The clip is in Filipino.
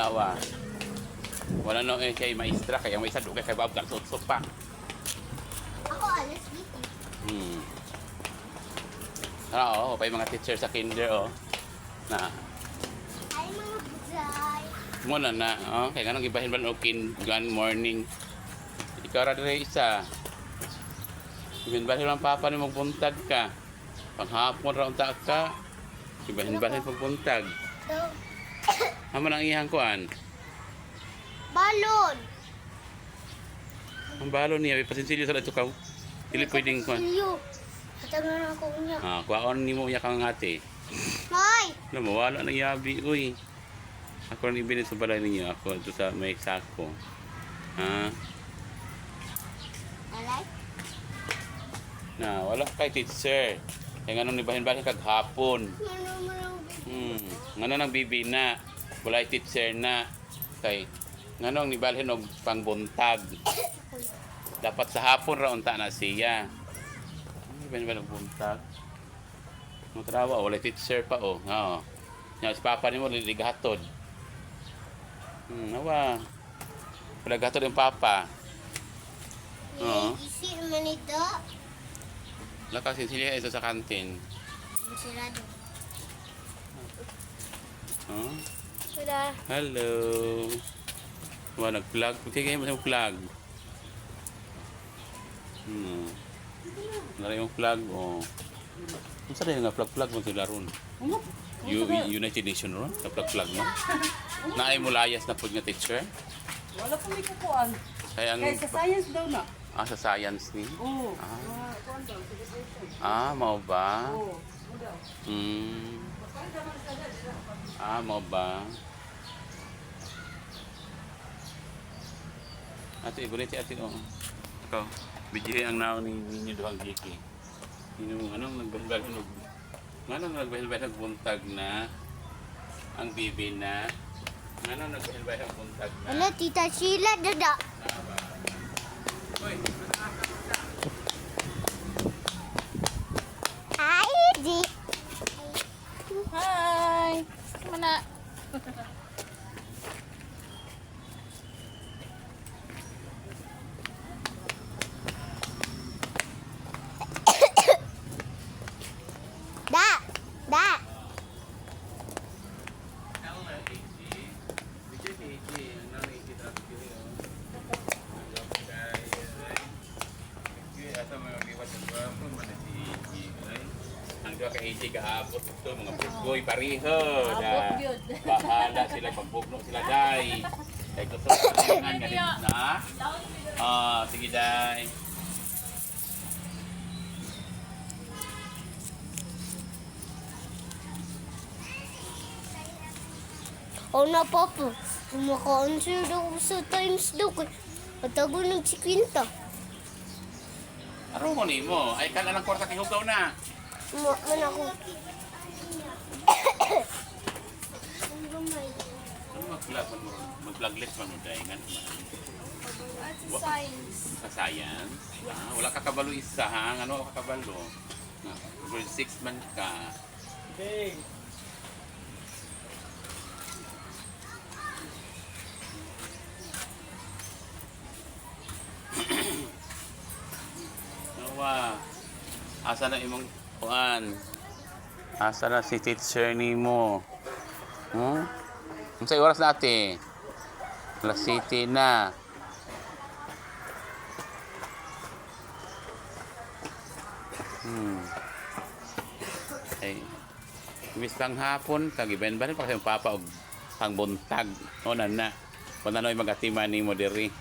Tawa. Wala no eh kay maestra kaya may isa dugay kay Bob kalsot pa. Ako alas dito. Hmm. Ah, oo, pa mga teacher sa kinder oh. Na, Ay, mga buday. muna na, oh, kaya ganang ibahin ba o kin gan morning. Ikaw ra dire isa. Ibahin ba lang papa ni magbuntag ka. Panghapon ra unta ka. Ibahin ba pagbuntag. So, Amo nang ihang kuan. balon. Ang balo niya, pasinsilyo sa ito ka. Dili pwedeng kuan. Silyo. Katagan ako niya. Ah, kuwaon nimo ya kang ate. Hoy! Alam mo, wala na yabi, uy. Ako rin ibinin sa balay ninyo. Ako ito sa may sako. Ha? Alay? Na, wala kay teacher. Kaya nga nung nibahin-bahin kag hapon. Ano lang Hmm. Nga nang bibi na. Wala teacher na. Kay nga nung nibalhin og pangbuntag. Dapat sa hapon ra unta na siya. Ano ba ba buntag? Mo trawa wala teacher pa oh. Oo. Nya si papa nimo liligatod. Hmm, nawa. Wala gatod yung papa. Oo. Isi naman ito. Lakas sila ito sa kantin. Masirado. Oh. Wala. Hello. Wala nag-vlog. Kayo mo vlog. Hmm. Nara yung vlog. Oh. Ang sarili nga vlog-vlog mo sila ron. U United Nation ron? Na vlog-vlog mo? Naay mo layas na po nga teacher? Wala po may kukuan. Kaya ang... Kaya sa science daw na. Ah, sa science ni? Oo. Ah. Ah. Ah, mau ba? Oo. mo Hmm. Ah, ba? Ate, ibulit ate, oh. Ikaw, bigyan ang naon ni ninyo doang giki. Sino, anong nagbahal ng Anong nagbahal ng buntag na ang bibi na Anong nagbahal ng buntag na Ano, tita Sheila, dada. Uy, Mana? Dua ka AJ kaabot ito, mga bugoy, pariho. Abot Da, yun. bahala sila, pagbugno sila, day. Kaya gusto ko sabihan ganit na. Ah, sige, day. O na, papa. Kumaka-answer daw ako sa times daw. kay Patago ng si Quinta. Ano mo ni mo? Ay, kan lang kwarta kay hugaw na. Ma man ako. Mag-vlog mo? Mag-vlog list mo. Ganun man. Science. Sa science. Ah, wala ka kabalo isa, ha? Ano ka kabalo? Ah, Grade 6 man ka. Okay. Nawa. Asa na imong kuan? Asa na si teacher nimo? Hmm? Unsa oras na ate? Alas City na. Hmm. Ay. Imbis pang hapon, kagiben ba pa kasi papa og pangbuntag. O na na. Kung ano yung mag-atiman ni mo diri.